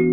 কি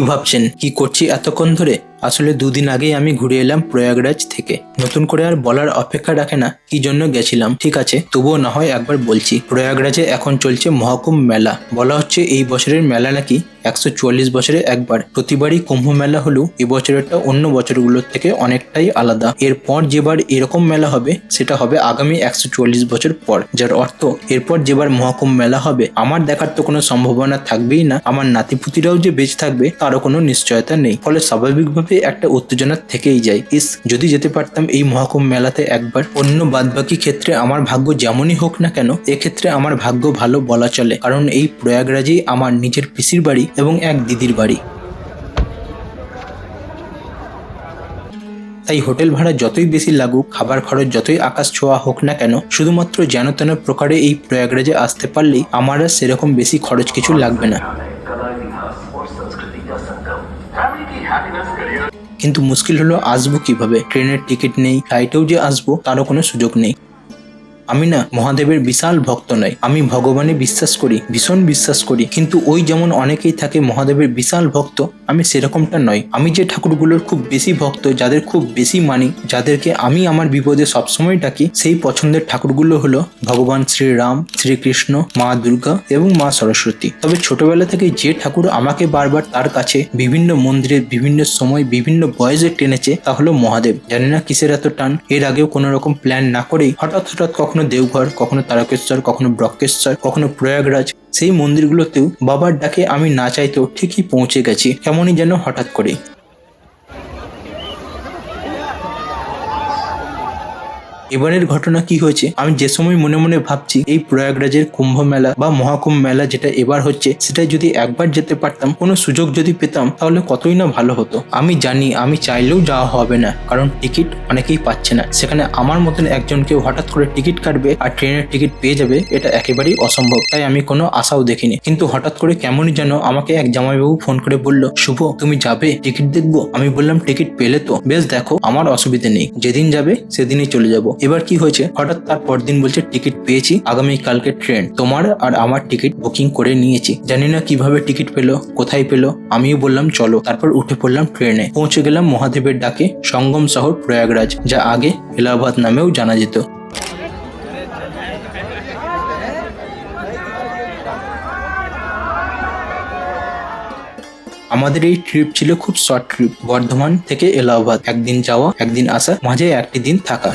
ভাবছেন? কি করছি এতক্ষণ ধরে? আসলে দুদিন আগেই আমি ঘুরে এলাম প্রয়াগরাজ থেকে। নতুন করে আর বলার অপেক্ষা রাখে না, কি জন্য গেছিলাম? ঠিক আছে, তবুও না হয় একবার বলছি। প্রয়াগরাজে এখন চলছে মহাকুম্ভ মেলা। বলা হচ্ছে এই বছরের মেলা নাকি একশো চুয়াল্লিশ বছরে একবার। প্রতিবারই কুম্ভ মেলা হলেও এবছরেরটা অন্য বছরগুলোর থেকে অনেকটাই আলাদা। এরপর যেবার এরকম মেলা হবে, সেটা হবে আগামী একশো চুয়াল্লিশ বছর পর। যার অর্থ, এরপর যেবার মহাকুম্ভ মেলা হবে, আমার দেখার তো কোনো সম্ভাবনা থাকবেই না। আমার নাতিপুতিরাও যে বেঁচে থাকবে, তারও কোনো নিশ্চয়তা নেই। ফলে স্বাভাবিকভাবে একটা উত্তেজনা থেকেই যায়। ইস, যদি যেতে পারতাম এই মহাকুম্ভ মেলাতে একবার অন্য বাদবাকি ক্ষেত্রে আমার ভাগ্য যেমনই হোক না কেন, এক্ষেত্রে আমার ভাগ্য ভালো বলা চলে। কারণ এই প্রয়াগরাজেই আমার নিজের পিসির বাড়ি এবং এক দিদির বাড়ি। তাই হোটেল ভাড়া যতই বেশি লাগুক, খাবার খরচ যতই আকাশ ছোঁয়া হোক না কেন, শুধুমাত্র যেন তেন প্রকারে এই প্রয়াগরাজে আসতে পারলেই আমার আর সেরকম বেশি খরচ কিছু লাগবে না। কিন্তু মুশকিল হলো আসব কীভাবে? ট্রেনের টিকিট নেই ফ্লাইটেও যে আসব, তারও কোনো সুযোগ নেই। আমি না মহাদেবের বিশাল ভক্ত নই। আমি ভগবানে বিশ্বাস করি, ভীষণ বিশ্বাস করি। কিন্তু ওই যেমন অনেকেই থাকে মহাদেবের বিশাল ভক্ত, আমি সেরকমটা নয় আমি যে ঠাকুরগুলোর খুব বেশি ভক্ত, যাদের খুব বেশি মানি, যাদেরকে আমি আমার বিপদে সবসময় ডাকি, সেই পছন্দের ঠাকুরগুলো হলো ভগবান শ্রীরাম, শ্রীকৃষ্ণ, মা দুর্গা এবং মা সরস্বতী। তবে ছোটবেলা থেকে যে ঠাকুর আমাকে বারবার তার কাছে বিভিন্ন মন্দিরে, বিভিন্ন সময়, বিভিন্ন বয়সে টেনেছে, তা হলো মহাদেব। জানি না কিসের এত টান, এর আগেও কোনো রকম প্ল্যান না করেই হঠাৎ হঠাৎ কখনো দেওঘর, কখনো তারকেশ্বর, কখনো ব্রকেশ্বর কখনো প্রয়াগরাজ, সেই মন্দিরগুলোতেও বাবার ডাকে আমি না চাইতেও ঠিকই পৌঁছে গেছি, কেমনই যেন হঠাৎ করে। এবারের ঘটনা কি হয়েছে? আমি যে সময় মনে মনে ভাবছি, এই প্রয়াগরাজের কুম্ভ মেলা বা মহাকুম্ভ মেলা যেটা এবার হচ্ছে, সেটা যদি একবার যেতে পারতাম, কোনো সুযোগ যদি পেতাম, তাহলে কতই না ভালো হতো। আমি জানি, আমি চাইলেও যাওয়া হবে না, কারণ টিকিট অনেকেই পাচ্ছে না। সেখানে আমার মতন একজনকে হঠাৎ করে টিকিট কাটবে আর ট্রেনের টিকিট পেয়ে যাবে, এটা একেবারেই অসম্ভব। তাই আমি কোনো আশাও দেখিনি। কিন্তু হঠাৎ করে কেমনই যেন আমাকে এক জামাইবাবু ফোন করে বলল, শুভ, তুমি যাবে? টিকিট দেখব? আমি বললাম, টিকিট পেলে তো। বেশ, দেখো, আমার অসুবিধে নেই। যেদিন যাবে, সেদিনই চলে যাব। এবার কি হয়েছে? হঠাৎ তার পরদিন বলছে, টিকিট পেয়েছি, আগামী কালকে ট্রেন। তোমার আর আমার টিকিট বুকিং করে নিয়েছি। জানি না কীভাবে টিকিট পেল, কোথায় পেল। আমিও বললাম, চলো। তারপর উঠে পড়লাম ট্রেনে। পৌঁছে গেলাম মহাদেবের ডাকে, সঙ্গম শহর প্রয়াগরাজ, যা আগে এলাহাবাদ নামেও জানা যেত। আমাদের এই ট্রিপ ছিল খুব শর্ট ট্রিপ। বর্ধমান থেকে এলাহাবাদ। একদিন যাওয়া, একদিন আসা, মাঝে একটি দিন থাকা।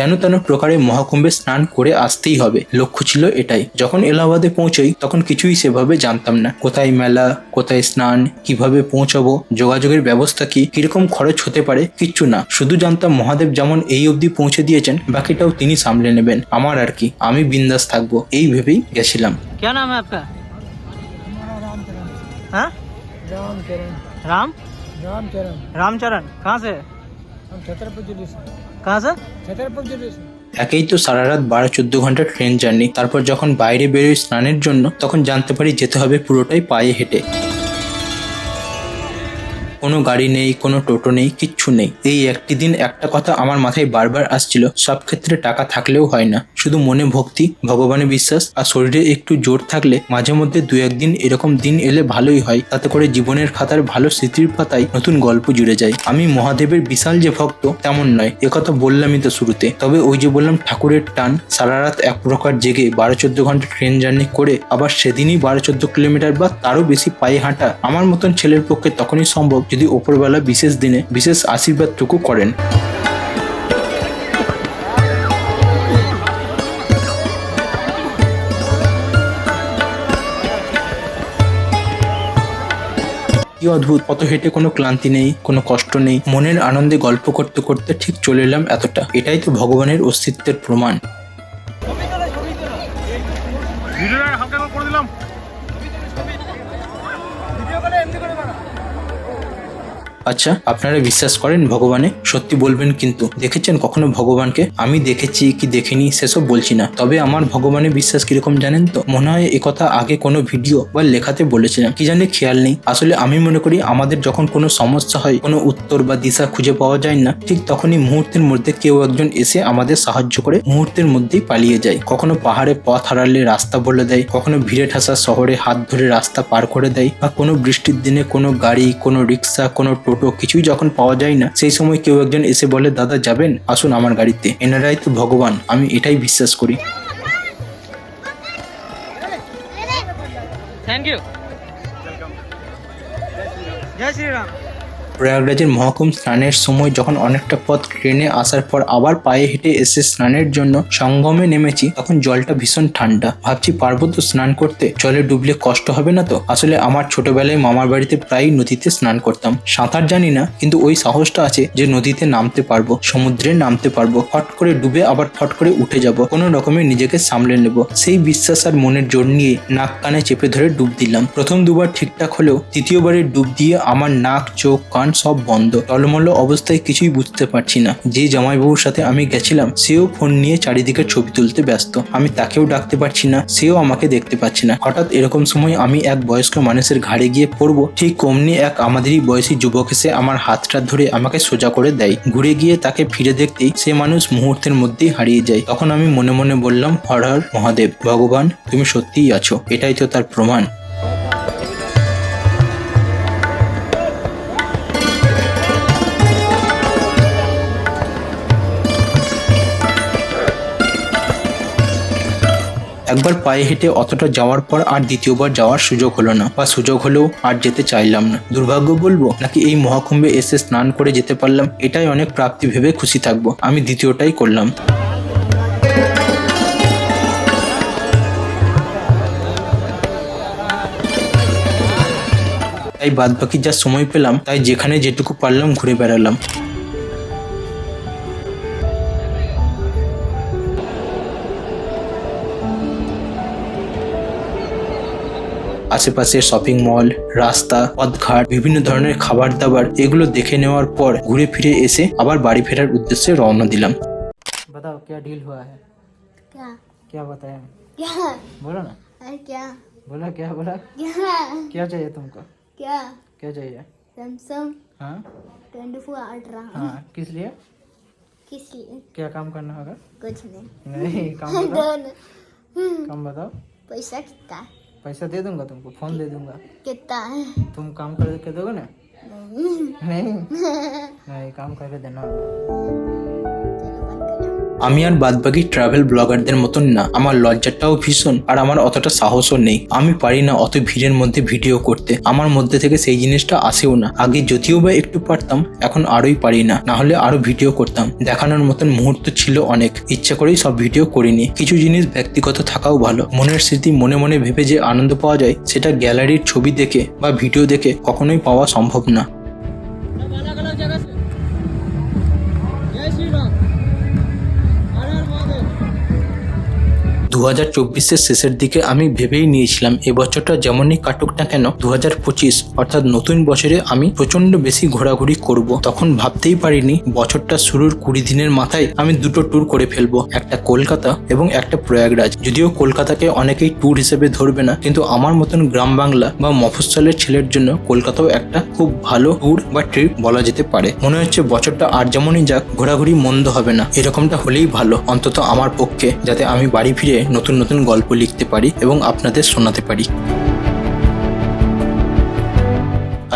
যেন তেন প্রকারে মহাকুম্ভে স্নান করে আসতেই হবে লক্ষ্য ছিল এটাই যখন এলাহাবাদে পৌঁছই তখন কিছুই সেভাবে জানতাম না কোথায় মেলা কোথায় স্নান কিভাবে পৌঁছাবো যোগাযোগের ব্যবস্থা কি কিরকম খরচ হতে পারে কিচ্ছু না শুধু জানতাম মহাদেব যেমন এই অবধি পৌঁছে দিয়েছেন বাকিটাও তিনি সামলে নেবেন আমার আর কি আমি বিন্দাস থাকবো এই ভেবেই গেছিলাম क्या नाम है आपका हाँ रामचरण राम रामचरण रामचरण कहाँ से हम छतरपुर जिले से कहाँ से একেই তো সারা রাত বারো, চোদ্দ ঘণ্টা ট্রেন জার্নি তারপর যখন বাইরে বেরোই স্নানের জন্য, তখন জানতে পারি যেতে হবে পুরোটাই পায়ে হেঁটে। কোনো গাড়ি নেই, কোনো টোটো নেই, কিচ্ছু নেই। এই একটি দিন একটা কথা আমার মাথায় বারবার আসছিল, সব ক্ষেত্রে টাকা থাকলেও হয় না। শুধু মনে ভক্তি, ভগবানে বিশ্বাস আর শরীরে একটু জোর থাকলে মাঝে মধ্যে দু একদিন এরকম দিন এলে ভালোই হয়। তাতে করে জীবনের খাতার ভালো স্মৃতির পাতায় নতুন গল্প জুড়ে যায়। আমি মহাদেবের বিশাল যে ভক্ত, তেমন নয়। একথা বললামই তো শুরুতে। তবে ওই যে বললাম, ঠাকুরের টান, সারা রাত এক প্রকার জেগে বারো চোদ্দ ঘণ্টা ট্রেন জার্নি করে আবার সেদিনই বারো চোদ্দ কিলোমিটার বা তারও বেশি পায়ে হাঁটা আমার মতন ছেলের পক্ষে তখনই সম্ভব যদি ওপরবেলা বিশেষ দিনে বিশেষ আশীর্বাদটুকু করেন। কি অদ্ভুত অত হেঁটে কোনো ক্লান্তি নেই কোনো কষ্ট নেই মনের আনন্দে গল্প করতে করতে ঠিক চলে এলাম এতটা। এটাই তো ভগবানের অস্তিত্বের প্রমাণ। আচ্ছা আপনারা বিশ্বাস করেন ভগবানে? সত্যি বলবেন কিন্তু, দেখেছেন কখনো ভগবানকে? আমি দেখেছি কি দেখিনি, সেসব বলছি না। তবে আমার ভগবানে বিশ্বাস কীরকম জানেন তো? মনে হয় কথা আগে কোনো ভিডিও বা লেখাতে বলেছিলাম। কি জানি খেয়াল নেই। আসলে আমি মনে করি আমাদের যখন কোনো সমস্যা হয়, কোনো উত্তর বা দিশা খুঁজে পাওয়া যায় না, ঠিক তখনই মুহূর্তের মধ্যে কেউ একজন এসে আমাদের সাহায্য করে, মুহূর্তের মধ্যেই পালিয়ে যায়। কখনো পাহাড়ে পথ হারালে রাস্তা বলে দেয়, কখনো ভিড়ে ঠাসা শহরে হাত ধরে রাস্তা পার করে দেয়, বা কোনো বৃষ্টির দিনে কোনো গাড়ি, কোনো রিক্সা, কোনো টোটো কিছুই যখন পাওয়া যায় না সেই সময় কেউ একজন এসে বলে দাদা যাবেন? আসুন আমার গাড়িতে। এনারাই তো ভগবান আমি এটাই বিশ্বাস করি। থ্যাংক ইউ জয় শ্রীরাম প্রয়াগরাজের মহাকুম্ভ স্নানের সময় যখন অনেকটা পথ ট্রেনে আসার পর আবার পায়ে হেঁটে এসে স্নানের জন্য সঙ্গমে নেমেছি, তখন জলটা ভীষণ ঠান্ডা। ভাবছি পারব তো স্নান করতে জলে ডুবলে কষ্ট হবে না তো? আসলে আমার ছোটবেলায় মামার বাড়িতে প্রায় নদীতে স্নান করতাম। সাঁতার জানি না, কিন্তু ওই সাহসটা আছে যে নদীতে নামতে পারব, সমুদ্রে নামতে পারব। ফট করে ডুবে আবার ফট করে উঠে যাব। কোনো রকমে নিজেকে সামলে নেব। সেই বিশ্বাস আর মনের জোর নিয়ে নাক কানে চেপে ধরে ডুব দিলাম। প্রথম দুবার ঠিকঠাক হলেও তৃতীয়বারে ডুব দিয়ে আমার নাক, চোখ, কান সব বন্ধ। টলমল অবস্থায় কিছুই বুঝতে পারছি না। যে জামাইবাবুর সাথে আমি গেছিলাম, সেও ফোন নিয়ে চারিদিকে ছবি তুলতে ব্যস্ত। আমি তাকেও ডাকতে পারছি না, সেও আমাকে দেখতে পাচ্ছে না। হঠাৎ এরকম সময় আমি এক বয়স্ক মানুষের ঘাড়ে গিয়ে পড়ব, ঠিক অমনি এক আমাদেরই বয়সী যুবক এসে আমার হাতটা ধরে আমাকে সোজা করে দেয়। ঘুরে গিয়ে তাকে ফিরে দেখতেই সে মানুষ মুহূর্তের মধ্যেই হারিয়ে যায়। তখন আমি মনে মনে বললাম, হর হর মহাদেব, ভগবান, তুমি সত্যিই আছো। এটাই তো তার প্রমাণ। একবার পায়ে হেঁটে অতটা যাওয়ার পর আর দ্বিতীয়বার যাওয়ার সুযোগ হলো না, বা সুযোগ হলেও আর যেতে চাইলাম না। দুর্ভাগ্য বলব, নাকি এই মহাকুম্ভে এসে স্নান করে যেতে পারলাম, এটাই অনেক প্রাপ্তি ভেবে খুশি থাকব। আমি দ্বিতীয়টাই করলাম। তাই বাদ বাকি যা সময় পেলাম, তাই যেখানে যেটুকু পারলাম ঘুরে বেড়ালাম। আশেপাশের শপিং মল রাস্তা পথঘাট বিভিন্ন ধরনের খাবার দাবার এগুলো দেখে নেওয়ার পর ঘুরে ফিরে এসে আবার বাড়ি ফেরার উদ্দেশ্যে রওনা দিলাম बताओ क्या डील हुआ है क्या क्या बताया क्या बोलो ना अरे क्या बोला क्या बोला क्या क्या चाहिए तुमको क्या क्या चाहिए सैमसंग हाँ ट्वेंटी फोर अल्ट्रा हाँ किस लिए किस लिए क्या काम करना होगा कुछ नहीं नहीं काम बताओ दोनों हम्म, काम बताओ पैसा कितना है? पैसा दे दूँगा तुमको फ़ोन दे दूँगा। कितना है? तुम काम करके दोगे ना? नहीं। नहीं? काम करके देना। আমি আর বাদবাকি ট্রাভেল ব্লগারদের মতন না। আমার লজ্জাটাও ভীষণ, আর আমার অতটা সাহসও নেই। আমি পারি না অত ভিড়ের মধ্যে ভিডিও করতে। আমার মধ্যে থেকে সেই জিনিসটা আসেও না। আগে যদিও বা একটু পারতাম, এখন আরোই পারি না। না হলে আরও ভিডিও করতাম। দেখানোর মতন মুহূর্ত ছিল অনেক। ইচ্ছা করেই সব ভিডিও করিনি। কিছু জিনিস ব্যক্তিগত থাকাও ভালো। মনের স্মৃতি মনে মনে ভেবে যে আনন্দ পাওয়া যায়, সেটা গ্যালারির ছবি দেখে বা ভিডিও দেখে কখনোই পাওয়া সম্ভব না। দু হাজার চব্বিশের শেষের দিকে আমি ভেবেই নিয়েছিলাম এবছরটা যেমনই কাটুক না কেন দু হাজার পঁচিশ, অর্থাৎ নতুন বছরে আমি প্রচণ্ড বেশি ঘোরাঘুরি করব। তখন ভাবতেই পারিনি বছরটা শুরুর কুড়ি দিনের মাথায় আমি দুটো ট্যুর করে ফেলব, একটা কলকাতা এবং একটা প্রয়াগরাজ। যদিও কলকাতাকে অনেকেই ট্যুর হিসেবে ধরবে না, কিন্তু আমার মতন গ্রাম বাংলা বা মফস্বলের ছেলের জন্য কলকাতাও একটা খুব ভালো ট্যুর বা ট্রিপ বলা যেতে পারে। মনে হচ্ছে বছরটা আর যেমনই যাক, ঘোরাঘুরি মন্দ হবে না। এরকমটা হলেই ভালো, অন্তত আমার পক্ষে, যাতে আমি বাড়ি ফিরে নতুন নতুন গল্প লিখতে পারি এবং আপনাদের শোনাতে পারি।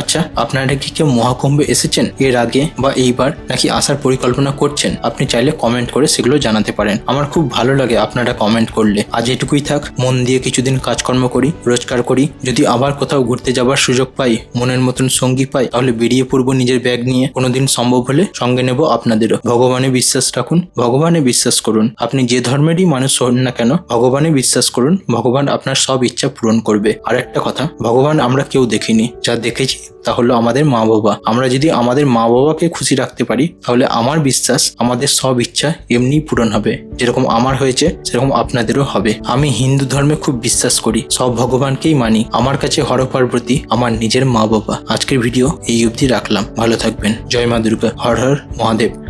আচ্ছা আপনারা কি কেউ মহাকুম্ভে এসেছেন এর আগে বা এইবার নাকি আসার পরিকল্পনা করছেন? আপনি চাইলে কমেন্ট করে সেগুলো জানাতে পারেন। আমার খুব ভালো লাগে আপনারা কমেন্ট করলে। আজ এটুকুই থাক, মন দিয়ে কিছুদিন কাজকর্ম করি, রোজগার করি। যদি আবার কোথাও ঘুরতে যাবার সুযোগ পাই, মনের মতন সঙ্গী পাই, তাহলে বেরিয়ে পড়ব নিজের ব্যাগ নিয়ে। কোনোদিন সম্ভব হলে সঙ্গে নেব আপনাদেরও। ভগবানে বিশ্বাস রাখুন, ভগবানে বিশ্বাস করুন। আপনি যে ধর্মেরই মানুষ হন না কেন, ভগবানে বিশ্বাস করুন, ভগবান আপনার সব ইচ্ছা পূরণ করবে। আর একটা কথা, ভগবান আমরা কেউ দেখিনি। যা দেখেছি তা হলো আমাদের মা বাবা। আমরা যদি আমাদের মা বাবাকে খুশি রাখতে পারি, তাহলে আমার বিশ্বাস আমাদের সব ইচ্ছা এমনি পূরণ হবে। যেরকম আমার হয়েছে, সেরকম আপনাদেরও হবে। আমি হিন্দু ধর্মে খুব বিশ্বাস করি, সব ভগবানকেই মানি। আমার কাছে হর পার্বতী আমার নিজের মা বাবা। আজকের ভিডিও এই অবধি রাখলাম। ভালো থাকবেন। জয় মা দুর্গা। হর হর মহাদেব।